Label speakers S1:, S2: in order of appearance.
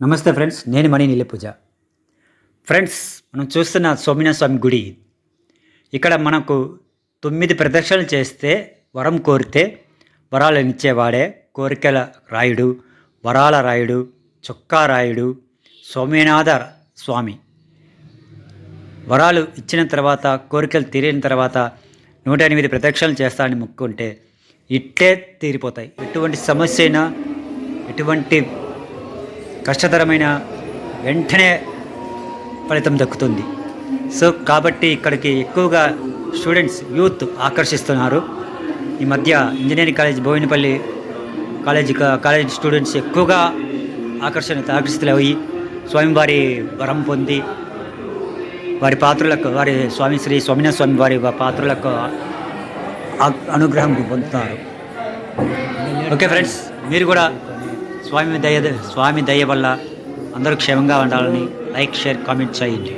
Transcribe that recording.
S1: నమస్తే ఫ్రెండ్స్ నేను మణి నీలి పూజ ఫ్రెండ్స్ మనం చూస్తున్న సోమినాథ స్వామి గుడి. ఇక్కడ మనకు తొమ్మిది ప్రదక్షిణలు చేస్తే వరం కోరితే వరాలు ఇచ్చేవాడే కోరికల రాయుడు వరాల రాయుడు చొక్కా రాయుడు సోమేనాథ స్వామి. వరాలు ఇచ్చిన తర్వాత కోరికలు తీరిన తర్వాత నూట ఎనిమిది ప్రదక్షిణలు చేస్తానని మొక్కుంటే ఇట్టే తీరిపోతాయి. ఎటువంటి సమస్య అయినా ఎటువంటి కష్టతరమైన వెంటనే ఫలితం దక్కుతుంది. సో కాబట్టి ఇక్కడికి ఎక్కువగా స్టూడెంట్స్ యూత్ ఆకర్షిస్తున్నారు. ఈ మధ్య engineering college Boinapally college college students ఎక్కువగా ఆకర్షణ ఆకర్షితులయ్యి స్వామివారి వరం పొంది వారి పాత్రలకు వారి స్వామి శ్రీ స్వామినాథ స్వామి వారి పాత్రలకు అనుగ్రహం పొందుతున్నారు ఓకే ఫ్రెండ్స్ మీరు కూడా స్వామి దయ స్వామి దయ వల్ల అందరూ క్షేమంగా ఉండాలని లైక్ షేర్ కామెంట్ చేయండి.